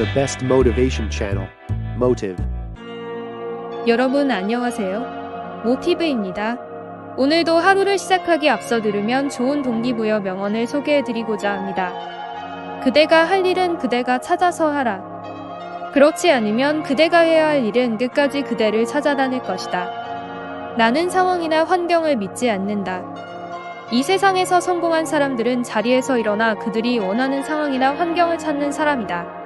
the best motivation channel. Motive. 여러분 안녕하세요. 모티브입니다. 오늘도 하루를 시작하기 앞서 들으면 좋은 동기부여 명언을 소개해드리고자 합니다. 그대가 할 일은 그대가 찾아서 하라. 그렇지 않으면 그대가 해야 할 일은 끝까지 그대를 찾아다닐 것이다. 나는 상황이나 환경을 믿지 않는다. 이 세상에서 성공한 사람들은 자리에서 일어나 그들이 원하는 상황이나 환경을 찾는 사람이다.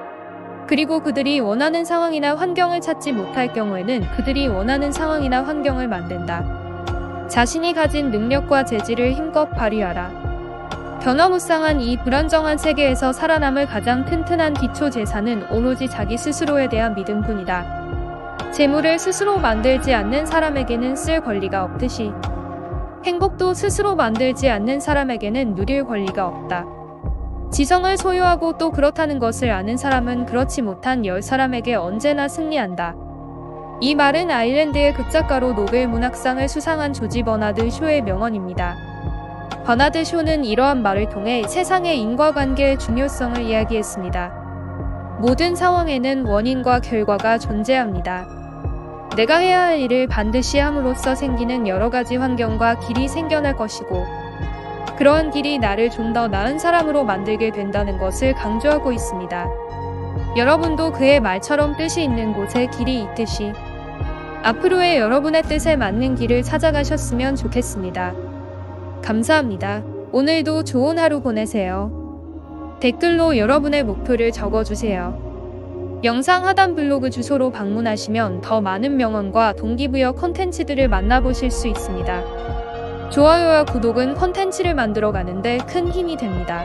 그리고 그들이 원하는 상황이나 환경을 찾지 못할 경우에는 그들이 원하는 상황이나 환경을 만든다. 자신이 가진 능력과 재질을 힘껏 발휘하라. 변화무쌍한 이 불안정한 세계에서 살아남을 가장 튼튼한 기초 재산은 오로지 자기 스스로에 대한 믿음뿐이다. 재물을 스스로 만들지 않는 사람에게는 쓸 권리가 없듯이 행복도 스스로 만들지 않는 사람에게는 누릴 권리가 없다. 지성을 소유하고 또 그렇다는 것을 아는 사람은 그렇지 못한 열 사람에게 언제나 승리한다. 이 말은 아일랜드의 극작가로 노벨 문학상을 수상한 조지 버나드 쇼의 명언입니다. 버나드 쇼는 이러한 말을 통해 세상의 인과관계의 중요성을 이야기했습니다. 모든 상황에는 원인과 결과가 존재합니다. 내가 해야 할 일을 반드시 함으로써 생기는 여러 가지 환경과 길이 생겨날 것이고, 그러한 길이 나를 좀 더 나은 사람으로 만들게 된다는 것을 강조하고 있습니다. 여러분도 그의 말처럼 뜻이 있는 곳에 길이 있듯이 앞으로의 여러분의 뜻에 맞는 길을 찾아가셨으면 좋겠습니다. 감사합니다. 오늘도 좋은 하루 보내세요. 댓글로 여러분의 목표를 적어주세요. 영상 하단 블로그 주소로 방문하시면 더 많은 명언과 동기부여 컨텐츠들을 만나보실 수 있습니다. 좋아요와 구독은 컨텐츠를 만들어 가는데 큰 힘이 됩니다.